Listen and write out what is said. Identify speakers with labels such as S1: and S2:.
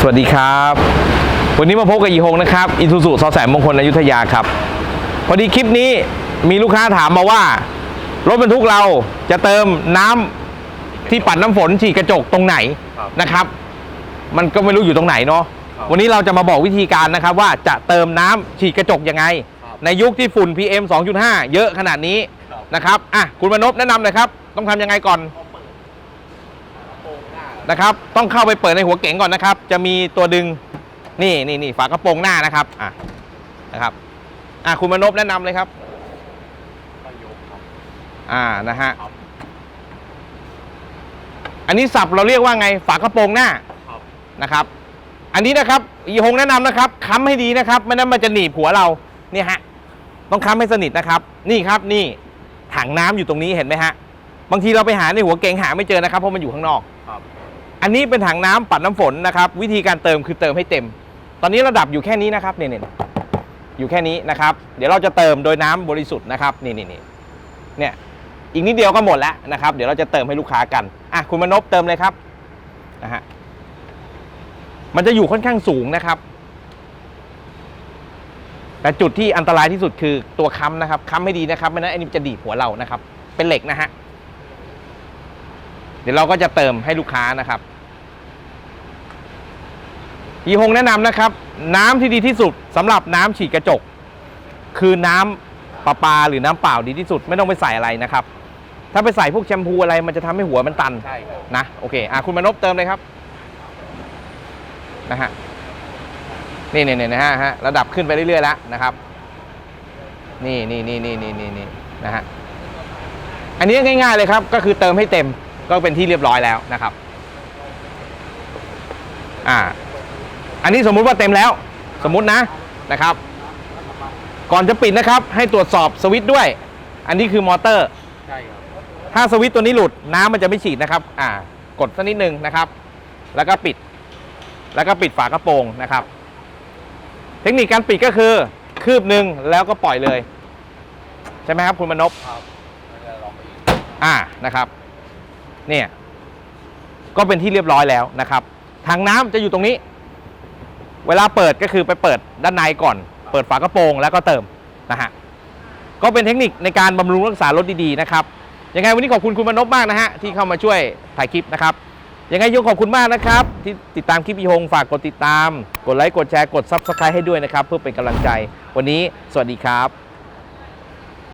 S1: สวัสดีครับ วันนี้มาพบกับอีฮงนะครับอิทูสุซอแสนมงคลอยุธยาครับ พอดีคลิปนี้มีลูกค้าถามมาว่า รถบรรทุกเราจะเติมน้ำที่ปัดน้ำฝนฉีดกระจกตรงไหน
S2: ครับ
S1: นะครับ มันก็ไม่รู้อยู่ตรงไหนเนาะ
S2: ครับ
S1: วันนี้เราจะมาบอกวิธีการนะครับ ว่าจะเติมน้ำฉีดกระจกยังไง
S2: ครับ
S1: ในยุคที่ฝุ่น PM 2.5 เยอะขนาดนี้
S2: ครับ
S1: นะครับอะคุณมนพแนะนำหน่อยครับ ต้องทำยังไงก่อน
S2: โป่งห น้า
S1: นะครับ ต้องเข้าไปเปิดในหัวเก๋งก่อนนะครับ จะมีตัวดึงนี่นี่นี่ฝากระโปรงหน้านะครับอะนะครับอะคุณมนพแนะนำเลยครับ
S2: ประโยคครับ
S1: อ่านะฮะ
S2: ครับ
S1: อันนี้สับเราเรียกว่าไงฝากระโปรงหน้า
S2: ครับ
S1: นะครับ อันนี้นะครับอีฮงแนะนำนะครับค้ำให้ดีนะครับไม่นั้นมันจะหนีบหัวเราเนี่ยฮะต้องค้ำให้สนิทนะครับ นี่ครับนี่ถังน้ำอยู่ตรงนี้เห็นไหมฮะบางทีเราไปหาในหัวเก๋งหาไม่เจอนะครับเพราะมันอยู่ข้างนอก
S2: ครับ
S1: อันนี้เป็นถังน้ำปัดน้ำฝนนะครับวิธีการเติมคือเติมให้เต็ม ตอนนี้ระดับอยู่แค่นี้นะครับเนี่ยนๆอยู่แค่นี้นะครับ เดี๋ยวเราจะเติมโดยน้ำบริสุทธิ์นะครับนี่นี่นี่เนี่ยอีกนิดเดียวก็หมดแล้วนะครับ เดี๋ยวเราจะเติมให้ลูกค้ากันอะคุณมนพเติมเลยครับนะฮะมันจะอยู่ค่อนข้างสูงนะครับ แต่จุดที่อันตรายที่สุดคือตัวค้ำนะครับค้ำให้ดีนะครับไม่นั้นอันนี้จะดีดหัวเรานะครับ เป็นเหล็กนะฮะ เดี๋ยวเราก็จะเติมให้ลูกค้านะครับยีฮงแนะนำนะครับ น้ำที่ดีที่สุดสำหรับน้ำฉีดกระจก คือน้ำประปาหรือน้ำเปล่าดีที่สุด ไม่ต้องไปใส่อะไรนะครับ ถ้าไปใส่พวกแชมพูอะไรมันจะทำให้หัวมันตัน
S2: ใช่ครับ
S1: นะโอเคอะคุณมนพเติมเลยครับนะฮะนี่นี่นี่นะฮะฮะระดับขึ้นไปเรื่อยๆแล้วนะครับนี่นี่นี่นี่นี่นี่นี่นะฮะอันนี้ง่ายๆเลยครับ ก็คือเติมให้เต็ม ก็เป็นที่เรียบร้อยแล้วนะครับอ่าอันนี้สมมุติว่าเต็มแล้วสมมุตินะนะครับ ก่อนจะปิดนะครับ ให้ตรวจสอบสวิตช์ด้วย อันนี้คือมอเตอร์
S2: ใช่ครับ
S1: ถ้าสวิตช์ตัวนี้หลุดน้ำมันจะไม่ฉีดนะครับ อ่า กดสักนิดนึงนะครับ แล้วก็ปิด แล้วก็ปิดฝากระโปรงนะครับ เทคนิคการปิดก็คือคืบหนึ่งแล้วก็ปล่อยเลย ใช่ไหมครับคุณมนพ
S2: ครับแล้วก็ลองไปอีก
S1: อ่านะครับ เนี่ยก็เป็นที่เรียบร้อยแล้วนะครับถังน้ำจะอยู่ตรงนี้ เวลาเปิดก็คือไปเปิดด้านในก่อน เปิดฝากระโปรงแล้วก็เติมนะฮะก็เป็นเทคนิคในการบำรุงรักษารถดีๆนะครับยังไงวันนี้ขอบคุณคุณมนพมากนะฮะที่เข้ามาช่วยถ่ายคลิปนะครับยังไงยงขอบคุณมากนะครับ ที่ติดตามคลิปพี่ฮงฝากกดติดตาม กดไลค์กดแชร์กดซับสไครต์ให้ด้วยนะครับ เพื่อเป็นกำลังใจ วันนี้สวัสดีครับ